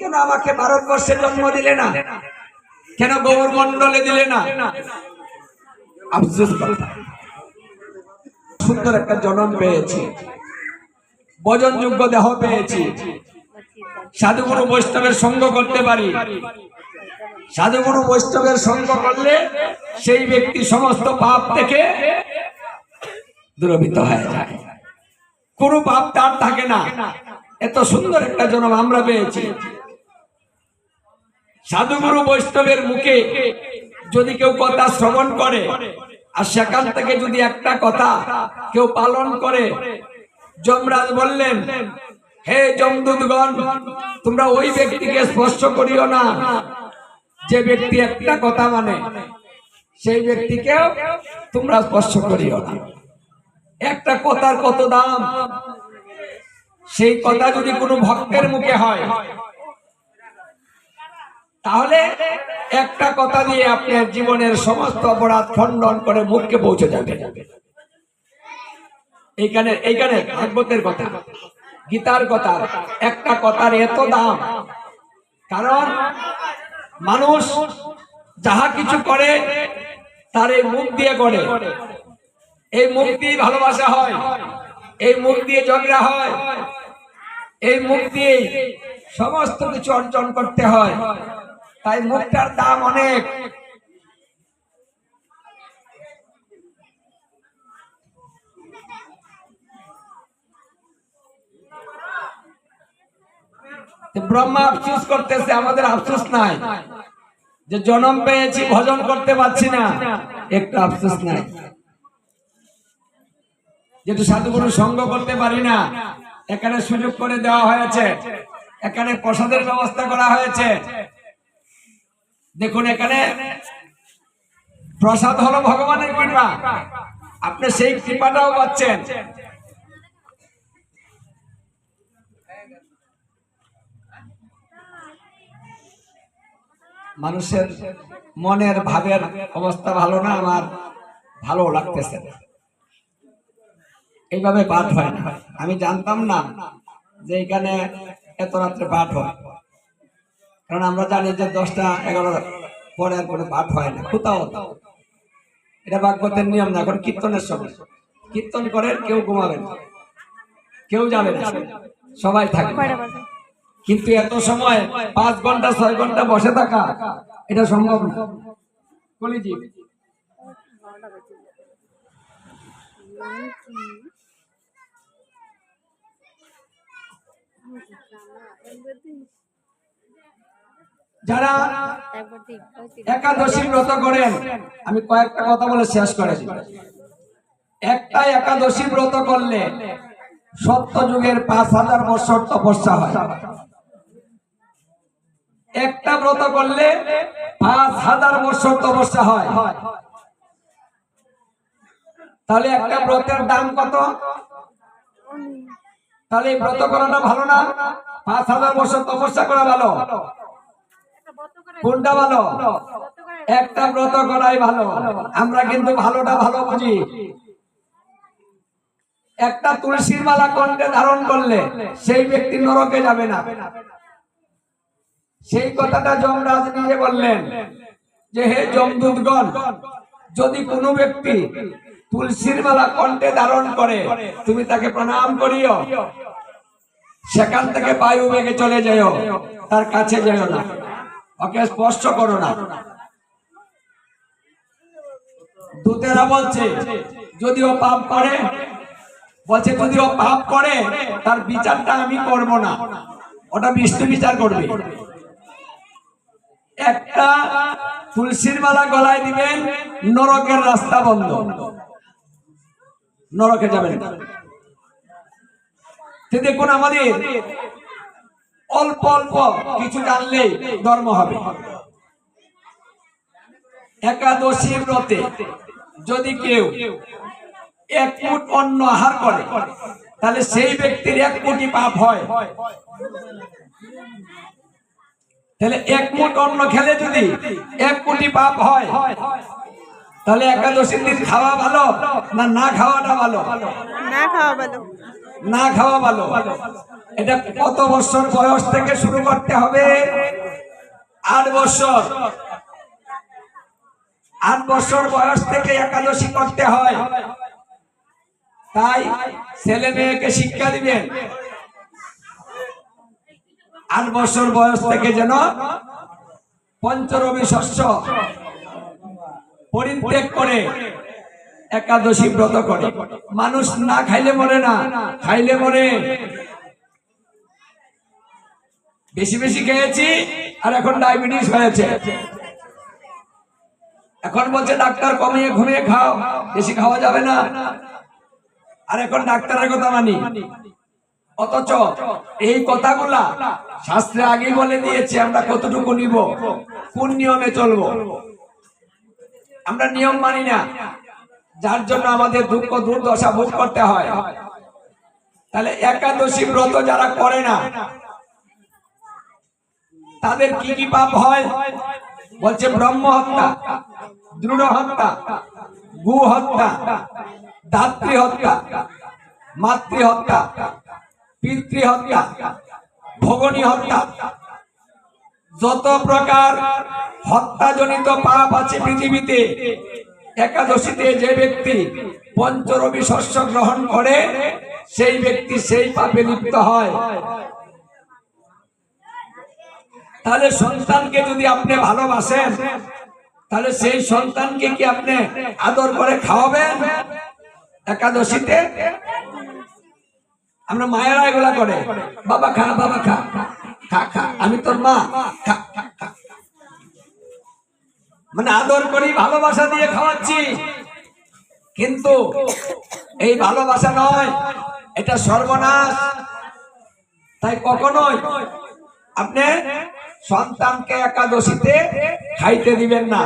কেন আমাকে ভারতবর্ষে জন্ম দিলে না? কেন গৌর মন্ডলে দিলে না? আফসোস সুন্দর একটা জন্ম পেয়েছি। বজনযোগ্য দেহ পেয়েছি। সাধুগুরু বৈষ্ণবের সঙ্গ করতে পারি। সাধুগুরু বৈষ্ণবের সঙ্গ করলে সেই ব্যক্তি সমস্ত পাপ থেকে দূরভীত হয়ে যায়। কোনো পাপ তার থাকে না। এত সুন্দর একটা জন্ম আমরা পেয়েছি। সাধুগুরু বৈষ্ণবের মুখে যদি কেউ কথা শ্রবণ করে, আর সেখান থেকে যদি একটা কথা কেউ পালন করে, যমরাজ বললেন, হে যমদূতগণ, তোমরা ওই ব্যক্তিকে স্পর্শ করিও না। যে ব্যক্তি একটা কথা মানে সেই ব্যক্তিকেও তোমরা স্পর্শ করিও না। একটা কথার কত দাম? সেই কথা যদি কোনো ভক্তের মুখে হয় তাহলে একটা কথা দিয়ে আপনার জীবনের সমস্ত অপরাধ খণ্ডন করে মুখকে পৌঁছে যাবে। এইখানে এইখানে ভাগবতের কথা, গীতার কথা, একটা কথার এত দাম। কারণ মানুষ যাহা কিছু করে, তার এই মুখ দিয়ে করে এই মুখ দিয়ে ভালোবাসা হয়, এই মুখ দিয়ে ঝগড়া হয়, এই মুখ দিয়ে সমস্ত কিছু অর্জন করতে হয়। তাই মুখটার দাম অনেক। ব্রহ্মা আফসোস করতেছে, আমাদের আফসোস নাই। যে জন্ম পেয়েছি, ভজন করতে পারছি না, একটা আফসোস নাই। যেহেতু সাধুগুরু সঙ্গ করতে পারি না, এখানে সুযোগ করে দেওয়া হয়েছে, এখানে প্রসাদের ব্যবস্থা করা হয়েছে দেখুন এখানে প্রসাদ হলো ভগবানের কৃপা। আপনি সেই কৃপাটাও পাচ্ছেন। মানুষের মনের ভাবের অবস্থা ভালো না, আমার ভালো লাগতেছে। এইভাবে পাঠ হয় না। আমি জানতাম না যে এখানে এত রাত্রে পাঠ হয়। কারণ আমরা জানি যে দশটা এগারো পরে আর কোনো পাঠ হয় না। কোথাও। এটা ভাগবতের নিয়ম না, এখন কীর্তনের সময়। কীর্তন করে কেউ ঘুমাবে না। কেউ যাবে না। সবাই থাকবে কিন্তু এত সময় পাঁচ ঘণ্টা, ছয় ঘণ্টা বসে থাকা, এটা সম্ভব না। যারা একাদশী ব্রত করেন আমি কয়েকটা কথা বলে শেষ করে দিই। একটা একাদশী ব্রত করলে সত্য যুগের পাঁচ হাজার বছর তপস্যা হয়। একটা ব্রত করলে পাঁচ হাজার বছর তপস্যা হয়। তাহলে একটা ব্রতের দাম কত? তাহলে এই ব্রত করাটা ভালো না? পাঁচ হাজার বছর তপস্যা করা ভালো? কোনটা ভালো? একটা ব্রত করাই ভালো। আমরা কিন্তু ভালোটা ভালো বুঝি। একটা তুলসীর মালা কণ্ঠে ধারণ করলে সেই ব্যক্তি নরকে যাবে না। সেই কথাটা যমরাজ নিজে বললেন যে, হে যমদূতগণ, যদি কোনো ব্যক্তি তুলসীর মালা কণ্ঠে ধারণ করে, তুমি তাকে প্রণাম করিও। সেখান থেকে বায়ু বেগে চলে যাও। তার কাছে যেও না। ওকে স্পষ্ট করো না। দূতেরা বলছে, যদি ও পাপ করে, বলছে, যদি ও পাপ করে, তার বিচারটা আমি করব না। ওটা বিষ্ণু বিচার করবে। একটা তুলসীর মালা গলায় দিবেন, নরকের রাস্তা বন্ধ। নরকে যাবেন। দেখুন আমাদের অল্প অল্প কিছু জানলেই ধর্ম হবে। একাদশী ব্রতে যদি কেউ এক ফুট অন্ন আহার করে, তাহলে সেই ব্যক্তির এক কোটি পাপ হয়। তাহলে এক মুঠ অন্ন খেলে যদি এক কোটি পাপ হয়, তাহলে একাদশীর দিন খাওয়া ভালো না না খাওয়াটা ভালো? না খাওয়া ভালো। না খাওয়া ভালো। এটা কত বছর বয়স থেকে শুরু করতে হবে? আট বছর। আট বছর বয়স থেকে একাদশী করতে হয়। তাই ছেলে মেয়েকে শিক্ষা দিবেন। আট বছর বয়স থেকে যেন পঞ্চরবি শস্য পরিত্যাগ করে একাদশী ব্রত করে। মানুষ না খাইলে মরে না, খাইলে মরে। বেশি বেশি খেয়েছি, আর এখন ডায়াবেটিস হয়েছে। এখন বলছে, ডাক্তার কমিয়ে ঘুমিয়ে খাও, বেশি খাওয়া যাবে না। আর এখন ডাক্তারের কথা মানি। অথচ এই কথাগুলা শাস্ত্রে আগেই বলে দিয়েছে, আমরা কতটুকু নিব, কোন নিয়মে চলবো? আমরা নিয়ম মানি না। যার জন্য আমাদের দুঃখ, দুর্দশা ভোগ করতে হয়। তাহলে একাদশী ব্রত যারা করে না, তাদের কি কি পাপ হয়? বলছে ব্রহ্ম হত্যা দৃঢ় হত্যা গু হত্যা দাত্রী হত্যা মাতৃ হত্যা পিতৃ হত্যা ভগনী হত্যা যত প্রকার হত্যাজনিত পাপ আছে পৃথিবীতে একাদশীতে যে ব্যক্তি পঞ্চরবি শস্য গ্রহণ করে, সেই ব্যক্তি সেই পাপে লিপ্ত হয়। তাহলে সন্তানকে যদি আপনি ভালোবাসেন, তাহলে সেই সন্তানকে কি আপনি আদর করে খাওয়াবেন? একাদশীতে? আমরা মায়েরা এগুলা করে। বাবা খা বাবা খা। খা খা, আমি তোর মা। খা খা। মানে আদর করি, ভালোবাসা দিয়ে খাওয়াচ্ছি। কিন্তু এই ভালোবাসা নয়, এটা সর্বনাশ। তাই কখনোই আপনি সন্তানকে একাদশীতে খাইতে দিবেন না।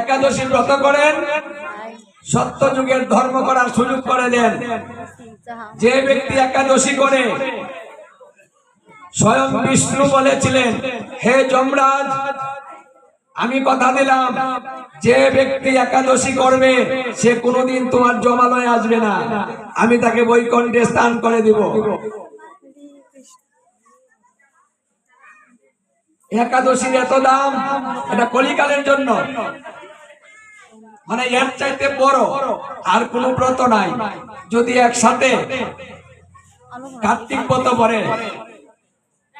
একাদশী ব্রত করেন, সত্য যুগের ধর্ম করার সুযোগ করে দেন। যে ব্যক্তি একাদশী করে স্বয়ং বিষ্ণু বলেছিলেন, হে যমরাজ, আমি কথা দিলাম, যে ব্যক্তি একাদশী করবে, সে কোনোদিন তোমার জমালয়ে আসবে না। আমি তাকে বৈকণ্ঠে স্থান করে দিব। একাদশীর এত দাম, এটা কলিকালের জন্য। মানে এর চাইতে বড় আর কোন ব্রত নাই। যদি একসাথে কার্তিক ব্রত পরে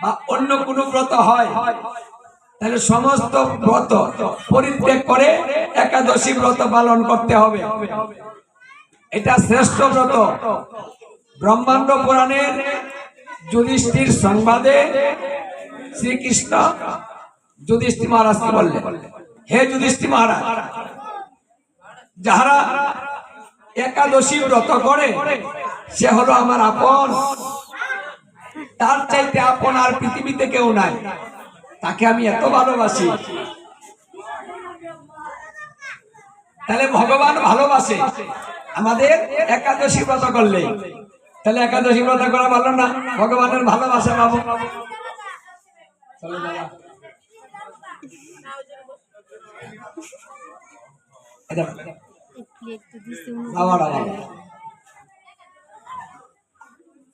বা অন্য কোন ব্রত হয় তাহলে সমস্ত ব্রত পরিত্যাগ করে একাদশী ব্রত পালন করতে হবে। এটা শ্রেষ্ঠ ব্রত। ব্রহ্মাণ্ড পুরাণের যুধিষ্ঠির সংবাদে শ্রীকৃষ্ণ যুধিষ্ঠি মহারাজকে বললেন, হে যুধিষ্ঠি মহারাজ, যাহারা একাদশী ব্রত করে, সে হলো আমার আপন তার চাইতে আপন আর পৃথিবীতে কেউ নাই। তাকে আমি এত ভালোবাসি। তাহলে ভগবান ভালোবাসে। আমাদের একাদশী ব্রত করলে। তাহলে একাদশী ব্রত করা ভালো না? ভগবানের ভালোবাসা পাবো।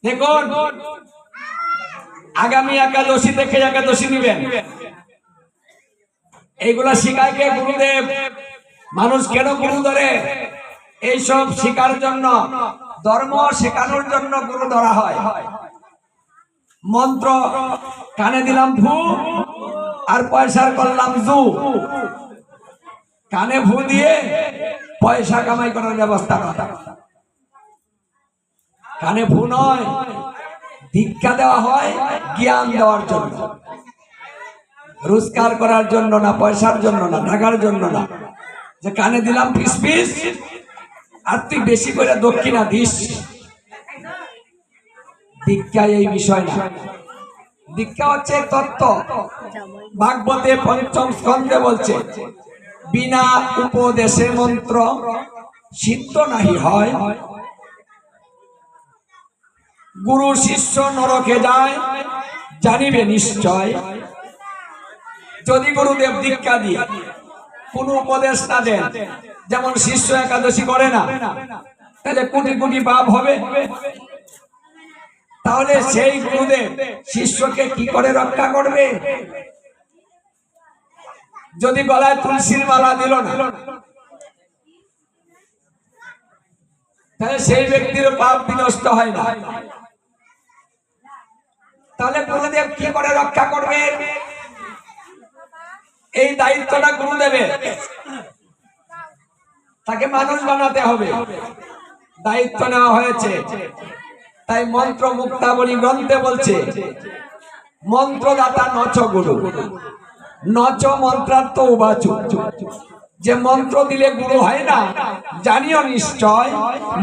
দেখুন। আগামী একাদশী থেকে একাদশী নিবেন। এইগুলা শিখায় কে গুরুদেব? মানুষ কেন গুরু ধরে? এইসব শিকার জন্য, ধর্ম শেখানোর জন্য গুরু ধরা হয়। মন্ত্র, কানে দিলাম ভু, আর পয়সার করলাম জু। কানে ভু দিয়ে পয়সা কামাই করার ব্যবস্থা করা। কানে ভু নয় দীক্ষা দেওয়া হয় জ্ঞান দেওয়ার জন্য। রোজগার করার জন্য না, পয়সার জন্য না, টাকার জন্য না। যে কানে দিলাম পিস পিস আর তুই বেশি করে দক্ষিণা দিস। দীক্ষা এই বিষয় না। দীক্ষা হচ্ছে তত্ত্ব। ভাগবতে পঞ্চম স্কন্ধে বলছে, বিনা উপদেশে মন্ত্র সিদ্ধ নাহি হয়। গুরু শিষ্য নরকে যায়, জানিবে নিশ্চয়। যদি গুরুদেব দীক্ষা দিয়ে কোন উপদেশ না দেন, যেমন শিষ্য একাদশী করে না, তাহলে কোটি কোটি পাপ হবে। তাহলে সেই গুরুদেব শিষ্যকে কি করে রক্ষা করবে? যদি গলায় তুলসীর মালা দিল না, তাহলে সেই ব্যক্তির পাপ বিনষ্ট হয় না। তাহলে গুরুদেব কি করে রক্ষা করবে এই দায়িত্বটা গুরুদেবের। তাকে মানুষ বানাতে হবে। দায়িত্ব নেওয়া হয়েছে। তাই মন্ত্র মুক্তাবলী গ্রন্থে বলছে, মন্ত্রদাতা নচ গুরু, নচ মন্ত্রার্থ উবাচু। যে মন্ত্র দিলে গুরু হয় না, জানিও নিশ্চয়,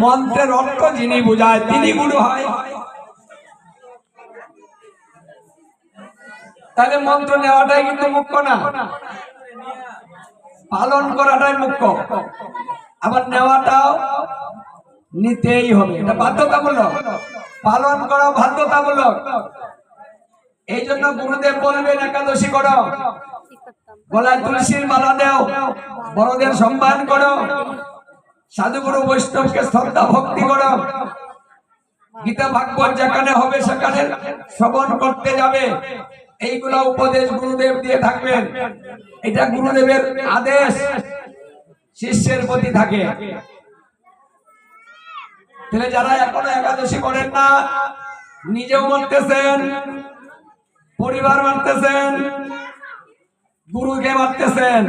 মন্ত্রের অর্থ যিনি বুঝায়, তিনি গুরু হয়। তাহলে মন্ত্র নেওয়াটাই কিন্তু মুখ্য না। পালন করাটাই মুখ্য। আবার নেওয়াটাও নিতেই হবে। এটা বাধ্যতামূলক। পালন করা বাধ্যতামূলক। এই জন্য গুরুদেব বলবেন, একাদশী করো। গলায় তুলসীর মালা দেও। বড়দের সম্মান করো। সাধুগুরু বৈষ্ণবকে শ্রদ্ধা, ভক্তি করো। গীতা ভাগবত যেখানে হবে সেখানে শ্রবণ করতে যাবে। এইগুলা উপদেশ গুরুদেব দিয়ে থাকবেন। এটা গুরুদেবের আদেশ। শিষ্যের প্রতি থাকে। তাহলে যারা এখনও একাদশী করেন না, নিজেও মারতেছেন, পরিবার মারতেছেন, গুরুকে মারতেছেন।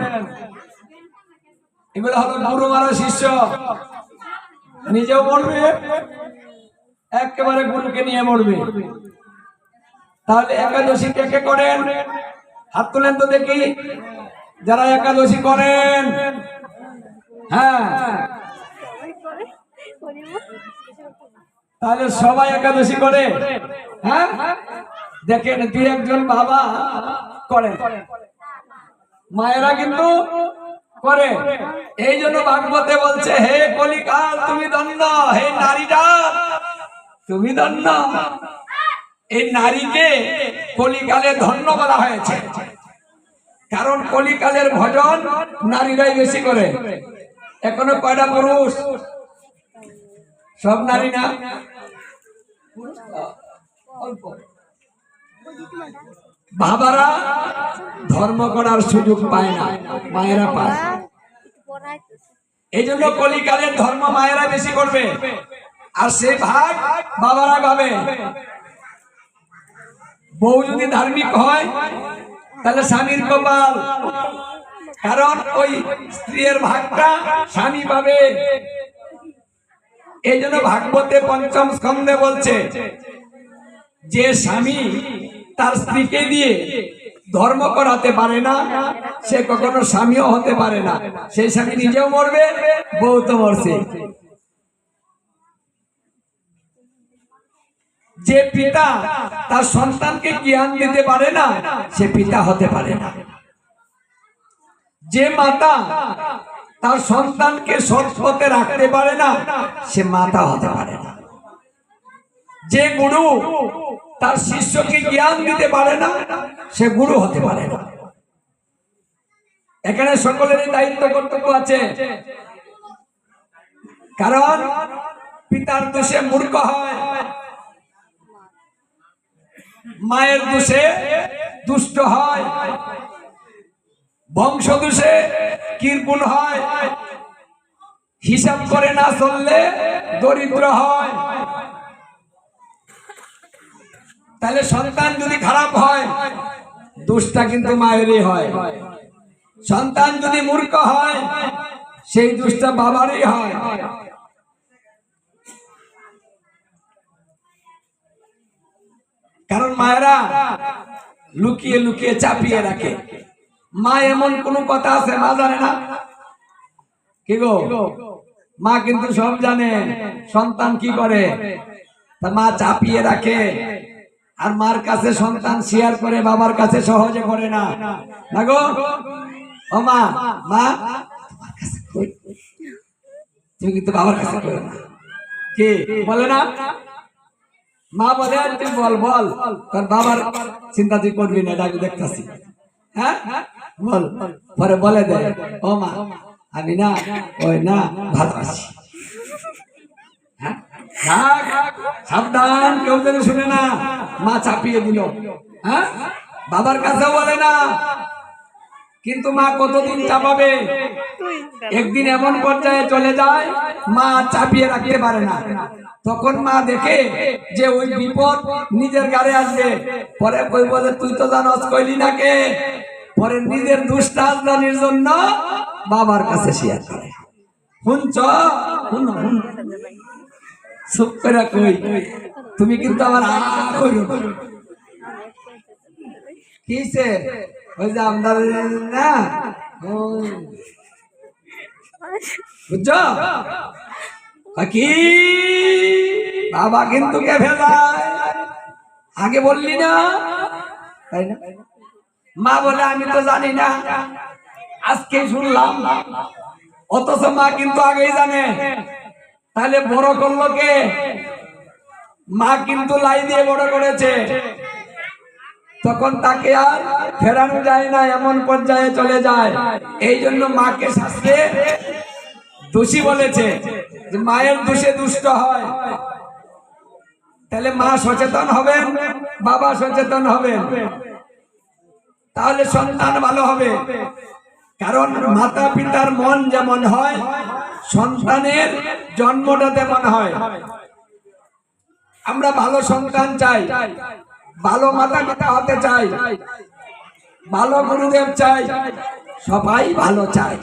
এগুলো হলো গুরু মারা শিষ্য। নিজেও মরবে, একেবারে গুরুকে নিয়ে মরবে। তাহলে একাদশী কে কে করেন? হাত তুলেন তো দেখি। যারা একাদশী করেন। হ্যাঁ। তাহলে সবাই একাদশী করে। হ্যাঁ? দেখেন দুই একজন বাবা করে। মায়েরা কিন্তু করে। এই জন্য ভাগবতে বলছে, হে কলিকাল, তুমি দণ্ড হে নারী জাত তুমি দণ্ড এই নারীকে কলিকালে ধন্য বলা হয়েছে। কারণ কলিকালের ভজন নারীরাই বেশি করে। এখনও কয়টা পুরুষ? সব নারী না? বাবারা ধর্ম করার সুযোগ পায় না, মায়েরা পায়। এই জন্য কলিকালের ধর্ম মায়েরা বেশি করবে। আর সে ভাগ বাবারা পাবে বউ যদি ধার্মিক হয়, তাহলে স্বামীর কপাল। কারণ ওই স্ত্রীর ভাগটা স্বামী পাবে। এই জন্য ভাগবতে পঞ্চম স্কন্ধে বলছে, যে স্বামী তার স্ত্রীকে দিয়ে ধর্ম করাতে পারে না, সে কখনো স্বামীও হতে পারে না। সেই স্বামী নিজেও মরবে, বউ তো মরছে যে পিতা তার সন্তানকে জ্ঞান দিতে পারে না, সে পিতা হতে পারে না। যে মাতা তার সন্তানকে সৎ পথে রাখতে পারে না, সে মাতা হতে পারে না। যে গুরু তার শিষ্যকে জ্ঞান দিতে পারে না, সে গুরু হতে পারে না। এখানে সকলেরই দায়িত্ব কর্তব্য আছে। কারণ পিতার দোষে মূর্খ হয়। মায়ের দোষে দুষ্ট হয়, বংশ দোষে কীর্পুন হয়, হিসাব করে না চললে দরিদ্র হয়। তাহলে সন্তান যদি খারাপ হয়, দোষটা কিন্তু মায়েরই হয়। সন্তান যদি মূর্খ হয়, সেই দোষটা বাবারই হয়। কারণ মায়েরা লুকিয়ে লুকিয়ে চাপিয়ে রাখে। মা এমন কোন কথা আছে, মা জানে না? কি গো? মা কিন্তু সব জানে। সন্তান কি করে? তা মা চাপিয়ে রাখে। আর মার কাছে সন্তান শেয়ার করে বাবার কাছে সহজে করে না। গো? ও মা মা? তুমি কিন্তু বাবার কাছে করো না। কি? বলে না? মা বলে "আর তুই বল বল। তোর বাবার চিন্তা তুই করবি না এটা আমি দেখতেছি। হ্যাঁ? বল পরে বলে দে ও মা আমি না ওই না ভালো আছি থাক, সাবধান কেউ যেন শুনে না মা চাপিয়ে দিল। হ্যাঁ? বাবার কাছেও বলে না। কিন্তু মা কতদিন চাপাবে? একদিন এমন পর্যায়ে চলে যায় মা চাপিয়ে রাখতে পারে না। তখন মা দেখে যে ওই বিপদ নিজের গাড়ে আসবে। পরে কই বলে তুই তো জানস, কইলি না কে? পরে নিজের দুষ্টাজনের জন্য বাবার কাছে শেয়ার করে। শুনছ? শুনো শুনো। চুপ করে কই, তুমি কিন্তু আমার। কিসে ওই যে আপনার না। বুঝছ? কি বাবা কিন্তু কে আগে বললি না? তাই না? মা বলে, আমি তো জানি না। আজকে শুনলাম। অথচ মা কিন্তু আগেই জানে। তাহলে বড় করল কে? মা কিন্তু লাই দিয়ে বড় করেছে। তখন তাকে আর ফেরানো যায় না, এমন পর্যায়ে চলে যায়। এই জন্য মাকে শাস্ত্রে দোষী বলেছে যে মায়ের দোষে দুষ্ট হয়। তাহলে মা সচেতন হবেন, বাবা সচেতন হবেন। তাহলে সন্তান ভালো হবে। কারণ মাতা পিতার মন যেমন হয়, সন্তানের জন্মটা তেমন হয়। আমরা ভালো সন্তান চাই, ভালো মাতা পিতা হতে চাই, ভালো গুরুদেব চাই, সবাই ভালো চাই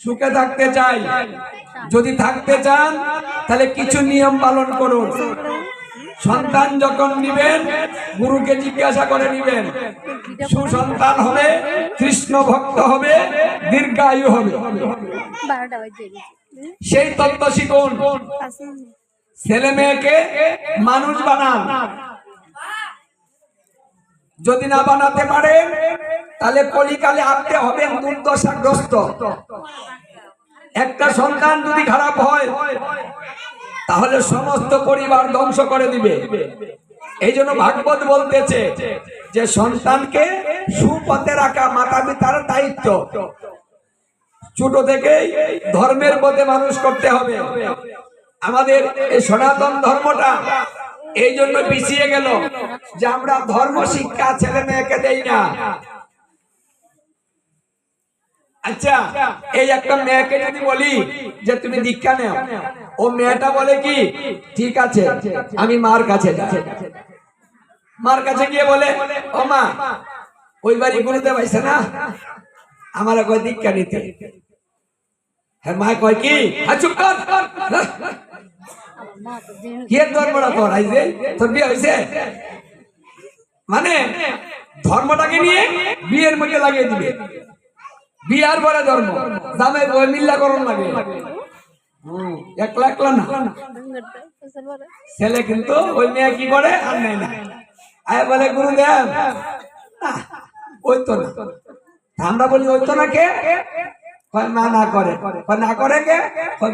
সুখে থাকতে চাই। যদি থাকতে চান তাহলে কিছু নিয়ম পালন করুন। সন্তান যখন নিবেন গুরুকে জিজ্ঞাসা করে নিবেন সুসন্তান হবে কৃষ্ণ ভক্ত হবে দীর্ঘায়ু হবে। সেই তত্ত্ব শিখুন। ছেলে মেয়েকে মানুষ বানান। যদি না বানাতে পারেন তাহলে কলিকালে আপনি হবেন দুর্দশাগ্রস্ত। একটা সন্তান যদি খারাপ হয়, তাহলে সমস্ত পরিবার ধ্বংস করে দিবে। এই জন্য ভাগবত বলতেছে যে সন্তানকে সুপথে রাখা মাতা পিতার দায়িত্ব। ছোট থেকেই ধর্মের পথে মানুষ করতে হবে। আমাদের এই সনাতন ধর্মটা এই জন্য পিছিয়ে গেল যে আমরা ধর্ম শিক্ষা ছেলে মেয়েকে দেই না। আচ্ছা এই একটা মেয়েকে যদি বলি যে তুমি দীক্ষা নেও, ও মেয়েটা বলে কি, ঠিক আছে, আমি মার কাছে মার কাছে গিয়ে বলে, ও মা, ওই বাড়ি গুরুদেব আইসে না, আমার কয় দীক্ষা নিতে। হ্যাঁ মা কয় কি হ্যাঁ চুপ কর। কে ধর্মটা তোর তোর বিয়ে হয়েছে মানে ধর্মটাকে নিয়ে বিয়ের মধ্যে লাগিয়ে দিবে। বিয়ার পরে ধর্ম। জামাই বই মিল্লাকরণ লাগে। একলা একলা না। ছেলে কিন্তু ওই মেয়ে কি করে? আর না। আয় বলে, গুরুদেব ওই তো না। আমরা বলি ওই তো না কে? কয়, মা না করে। না করে কে?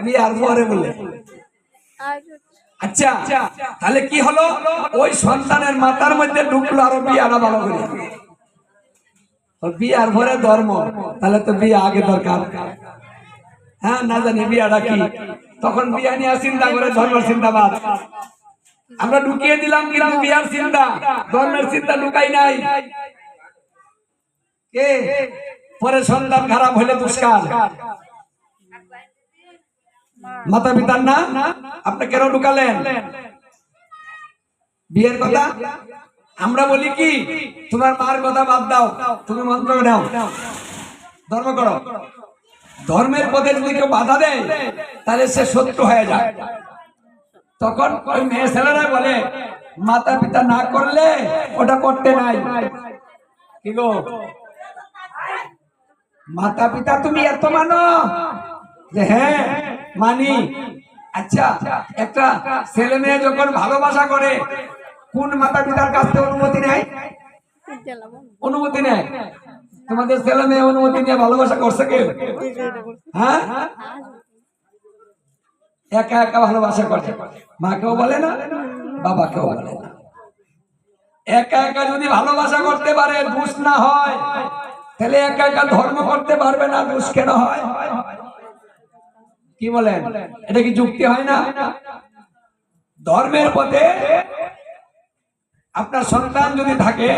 বিয়ার পরে বলে। আচ্ছা তাহলে কি হলো? ওই সন্তানের মাথার মধ্যে ঢুকলো আরও বিয়াটা ভালো করে। বিয়ার ধর্ম। তাহলে তো বিয়ে আগে দরকার। হ্যাঁ না জানি বিয়াটা কি। তখন বিয়া নিয়ে চিন্তা করে ধর্মের চিন্তাবাদ। আমরা ঢুকিয়ে দিলাম বিয়ার চিন্তা। ধর্মের চিন্তা নাই। কে? পরে সন্তান খারাপ হলে দুষ্কার। মাতা পিতার না আপনি কেন ঢুকালেন? বিয়ের কথা? আমরা বলি কি? তোমার মার কথা বাদ দাও। তুমি মন্ত্র নাও ধর্ম করো। ধর্মের পথে যদি কেউ বাধা দেয়, তাহলে সে শত্রু হয়ে যায়। তখন ওই মেয়ে ছেলেরা বলে, মাতা পিতা না করলে ওটা করতে নাই। কি গো? মাতা পিতা তুমি এত মানো? যে হ্যাঁ মানি। আচ্ছা একটা ছেলে মেয়ে যখন ভালোবাসা করে কোন মাতা পিতার কাছ থেকে অনুমতি নেয়? অনুমতি নেয়। তোমাদের ছেলে মেয়ে অনুমতি নিয়ে ভালোবাসা করছে কেউ হ্যাঁ? একা একা ভালোবাসা করে। মাকেও বলে না, বাবাকেও বলে না। একা একা যদি ভালোবাসা করতে পারে, দুষ না হয়। তাহলে একা একা ধর্ম করতে পারবে না, দুষ কেন হয়? কি বলেন? এটা কি যুক্তি হয় না? ধর্মের পথে আপনার সন্তান যদি থাকে,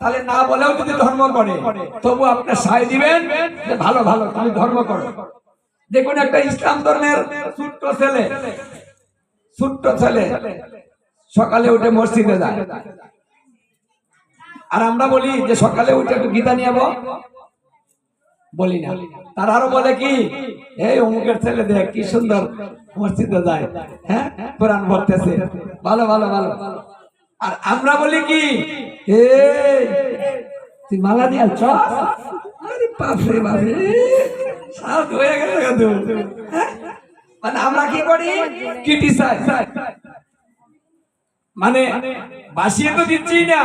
তাহলে না বলেও যদি ধর্ম করে তবু আপনার সায় দিবেন যে ভালো ভালো, তুমি ধর্ম করো। দেখুন একটা ইসলাম ধর্মের ছোট্ট ছেলে ছোট্ট ছেলে, সকালে উঠে মসজিদে যায়। আর আমরা বলি যে সকালে উঠে একটু গীতা নিয়ে বলি না। তার আরও বলে কি, এই অমুকের ছেলে দেখ, কি সুন্দর মসজিদে যায়। হ্যাঁ? কোরআন পড়তেছে ভালো ভালো ভালো। আর আমরা বলি কি? এই তুই মালা দিয়ে আছ আরে বাপরে বাপরে সাত হয়ে গেল হ্যাঁ? মানে আমরা কি করি? ক্রিটিসাইজ মানে বাসিয়ে তো দিচ্ছি না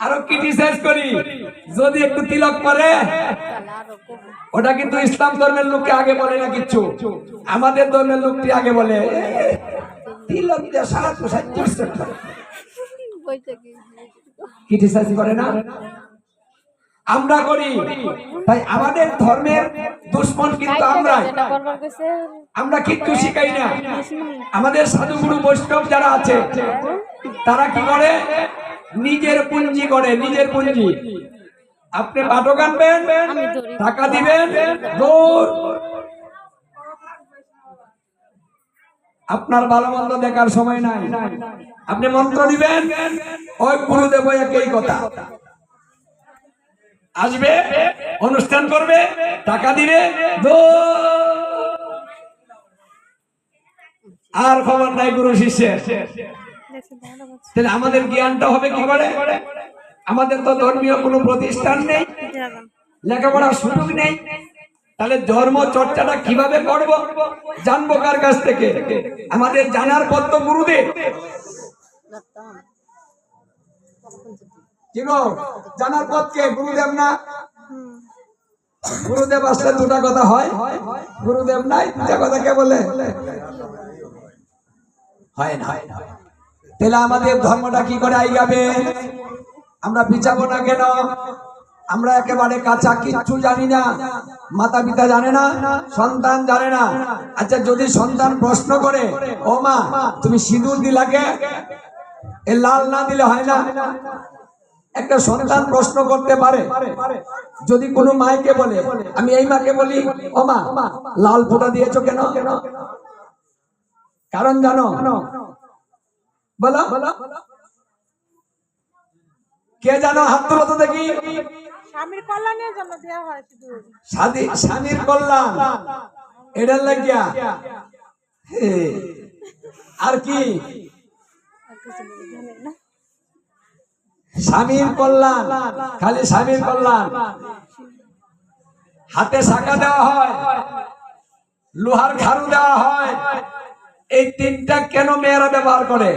আরও ক্রিটিসাইজ করি। যদি একটু তিলক করে ওটা কিন্তু ইসলাম ধর্মের লোককে আগে বলে না কিচ্ছু। আমাদের ধর্মের লোকটি আগে বলে তিলক দিয়ে সারা পোশাক করছে।" বইতে কি ক্রিটিসাইজ করে না? আমরা করি। তাই আমাদের ধর্মের দুশ্মন কিন্তু কইছে আমরা কিচ্ছু শিখাই না। আমাদের সাধুগুরু বৈষ্ণব যারা আছে তারা কি করে? নিজের পুঞ্জি করে নিজের পুঞ্জি। আপনি পাঠক আনবেন টাকা দিবেন দৌড়। আপনার ভালো মন্দ দেখার সময় নাই। আপনি মন্ত্র দিবেন ওই গুরুদেব একই কথা। আসবে অনুষ্ঠান করবে টাকা দিবে আর খবর নাই গুরু শিষ্যের। তাহলে আমাদের জ্ঞানটা হবে কি করে? আমাদের তো ধর্মীয় কোনো প্রতিষ্ঠান নেই লেখাপড়ার সুযোগ নেই। তাহলে ধর্ম চর্চাটা কীভাবে করব? জানব কার কাছ থেকে? আমাদের জানার পর তো গুরুদেব। জানার পথ গুরুদেব না? গুরুদেব আসলে দুটা কথা হয়। গুরুদেব নাই, দুটা কথা কে বলে? হয় না। তাহলে আমাদের ধর্মটা কি করে আইগাবে? আমরা বিচাবো না কেন? আমরা একেবারে কাঁচা কিচ্ছু জানি না, মাতা পিতা জানে না, সন্তান জানে না। আচ্ছা যদি সন্তান প্রশ্ন করে, ও মা, তুমি সিঁদুর দিলাকে এ লাল না দিলে হয় না। একটা সন্তান প্রশ্ন করতে পারে। যদি কোনো মাকে বলে, আমি এই মাকে বলি, ও মা, লাল ফোঁটা দিয়েছ কেন? কারণ জানো, বলো। কে জানো হাত তুলো তো দেখি। স্বামীর কল্যাণ এটার লাগিয়া। আর কি? স্বামীর কল্যাণ। খালি স্বামীর কল্যাণ। হাতে শাখা দেওয়া হয়। লোহার খারু দেওয়া হয়। এই তিনটা কেন মেয়েরা ব্যবহার করে?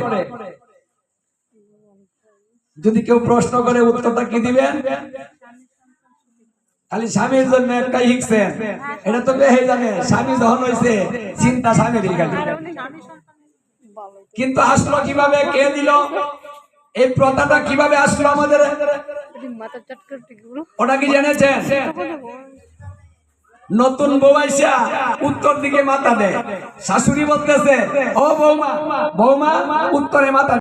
যদি কেউ প্রশ্ন করে, উত্তরটা কি দিবেন? খালি স্বামীর জন্য একটা হিকছেন এটা তো বেহে জানে, স্বামী যখন হয়েছে চিন্তা স্বামীর খালি কিন্তু আসলো কীভাবে, কে দিল? এই প্রথাটা কীভাবে আসলো আমাদের? ওটা কি জেনেছেন? নতুন বউ আইসা উত্তর দিকে মাথা দেয়। শাশুড়ি বলতেছে, ও বৌমা বৌমা, উত্তরে মাথা